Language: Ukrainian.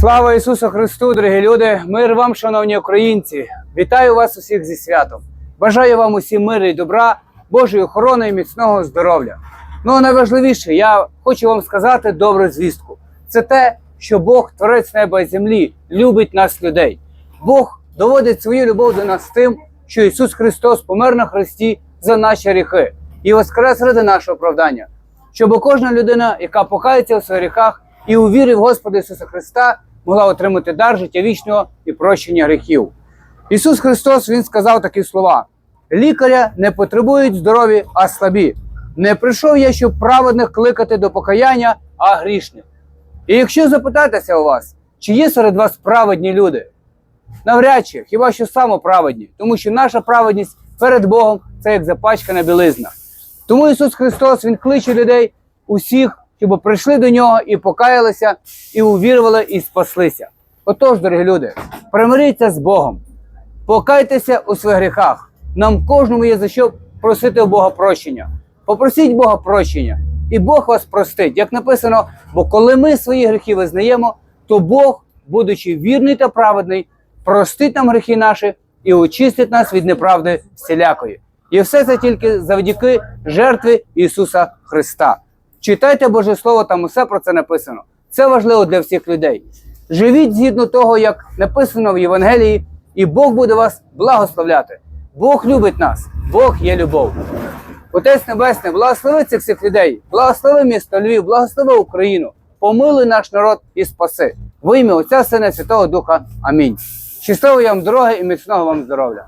Слава Ісусу Христу, дорогі люди! Мир вам, шановні українці! Вітаю вас усіх зі святом! Бажаю вам усім миру і добра, Божої охорони і міцного здоров'я. Ну а найважливіше, я хочу вам сказати добру звістку. Це те, що Бог, творець неба і землі, любить нас, людей. Бог доводить свою любов до нас тим, що Ісус Христос помер на Христі за наші гріхи і воскрес ради нашого оправдання щоб кожна людина, яка покається у своїх гріхах і у вірі в Господа Ісуса Христа, могла отримати дар життя вічного і прощення гріхів. Ісус Христос Він сказав такі слова: лікаря не потребують здорові, а слабі. Не прийшов я, щоб праведних кликати до покаяння, а грішних. І якщо запитатися у вас, чи є серед вас праведні люди, навряд чи, хіба що самоправедні, тому що наша праведність перед Богом це як запачкана білизна. Тому Ісус Христос Він кличе людей усіх, щоб прийшли до нього і покаялися, і увірували, і спаслися. Отож, дорогі люди, примиріться з Богом, покайтеся у своїх гріхах. Нам кожному є за що просити у Бога прощення. Попросіть Бога прощення, і Бог вас простить. Як написано, бо коли ми свої гріхи визнаємо, то Бог, будучи вірний та праведний, простить нам гріхи наші і очистить нас від неправди всілякої. І все це тільки завдяки жертві Ісуса Христа. Читайте Боже Слово, там усе про це написано. Це важливо для всіх людей. Живіть згідно того, як написано в Євангелії, і Бог буде вас благословляти. Бог любить нас, Бог є любов. Отець Небесний, благослови цих всіх людей, благослови місто Львів, благослови Україну, помилуй наш народ і спаси. Во ім'я Отця Сина Святого Духа. Амінь. Щасливої вам дороги і міцного вам здоров'я.